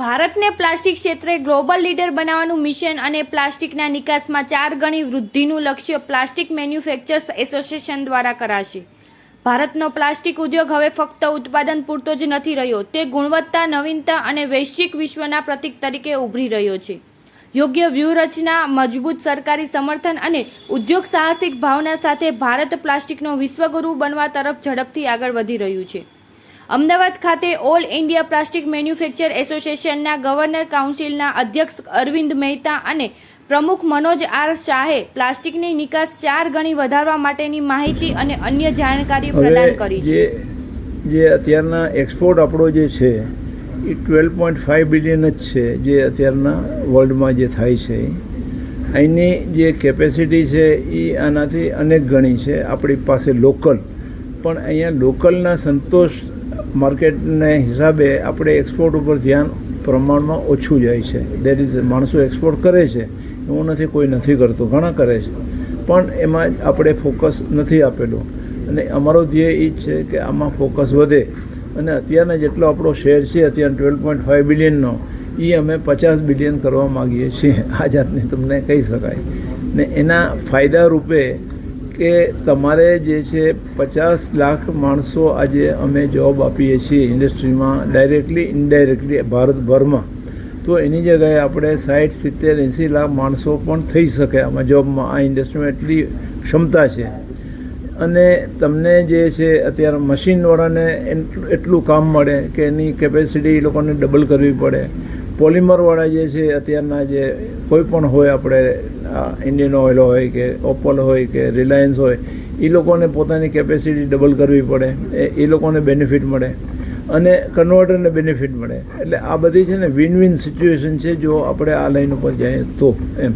ભારતને પ્લાસ્ટિક ક્ષેત્રે global leader બનાવવાનું મિશન અને પ્લાસ્ટિકના નિકાસમાં ચાર ગણી વૃદ્ધિનું લક્ષ્ય પ્લાસ્ટિક મેન્યુફેક્ચર્સ એસોસિએશન દ્વારા કરાશે. ભારતનો પ્લાસ્ટિક ઉદ્યોગ હવે ફક્ત ઉત્પાદન પૂરતો જ નથી રહ્યો, તે ગુણવત્તા, નવીનતા અને વૈશ્વિક વિશ્વના પ્રતીક તરીકે ઉભરી રહ્યો છે. યોગ્ય વ્યૂહરચના, મજબૂત સરકારી સમર્થન અને ઉદ્યોગ સાહસિક ભાવના સાથે ભારત પ્લાસ્ટિકનો વિશ્વગુરુ બનવા તરફ ઝડપથી આગળ વધી રહ્યું છે. અમદાવાદ ખાતે ઓલ ઇન્ડિયા પ્લાસ્ટિક મેન્યુફેક્ચર એસોસિએશનના ગવર્નર કાઉન્સિલના અધ્યક્ષ અરવિંદ મહેતા અને પ્રમુખ મનોજ આર શાહે પ્લાસ્ટિકની નિકાસ ચાર ગણી વધારવા માટેની માહિતી અને અન્ય જાણકારી પ્રદાન કરી જે જે અત્યારના એક્સપોર્ટ આપણો જે છે એ ટ્વેલ્વ પોઈન્ટ ફાઇવ બિલિયન જ છે જે અત્યારના વર્લ્ડમાં જે થાય છે. અહીંની જે કેપેસિટી છે એ આનાથી અનેક ગણી છે. આપણી પાસે લોકલ. પણ અહીંયા લોકલના સંતોષ માર્કેટને હિસાબે આપણે એક્સપોર્ટ ઉપર ધ્યાન પ્રમાણમાં ઓછું જાય છે. દેટ ઇઝ માણસો એક્સપોર્ટ કરે છે. એવું નથી, કોઈ નથી કરતું. ઘણા કરે છે. પણ એમાં આપણે ફોકસ નથી આપેલું. અને અમારો ધ્યેય એ જ છે કે આમાં ફોકસ વધે. અને અત્યારના જેટલો આપણો શેર છે, અત્યારે ટ્વેલ્વ પોઈન્ટ ફાઇવ બિલિયનનો એ અમે પચાસ બિલિયન કરવા માગીએ છીએ. આ જાતની તમને કહી શકાય. ને એના ફાયદા રૂપે કે તમારે જે છે પચાસ લાખ માણસો આજે અમે જોબ આપીએ છીએ ઇન્ડસ્ટ્રીમાં ડાયરેક્ટલી ઇનડાયરેક્ટલી ભારતભરમાં. તો એની જગ્યાએ આપણે સાઠ સિત્તેર, એંસી લાખ માણસો પણ થઈ શકે આમાં જોબમાં. આ ઇન્ડસ્ટ્રીમાં એટલી ક્ષમતા છે. અને તમને જે છે અત્યારે મશીનવાળાને એટલું કામ મળે કે એની કેપેસિટી એ લોકોને ડબલ કરવી પડે. પોલિમરવાળા જે છે, અત્યારના જે કોઈ પણ હોય આપણે ઇન્ડિયન ઓઇલ હોય કે ઓપલ હોય કે રિલાયન્સ હોય એ લોકોને પોતાની કેપેસિટી ડબલ કરવી પડે. એ એ લોકોને બેનિફિટ મળે. અને કન્વર્ટરને બેનિફિટ મળે. એટલે આ બધી છે ને વિન વિન સિચ્યુએશન છે જો આપણે આ લાઈન ઉપર જઈએ તો એમ.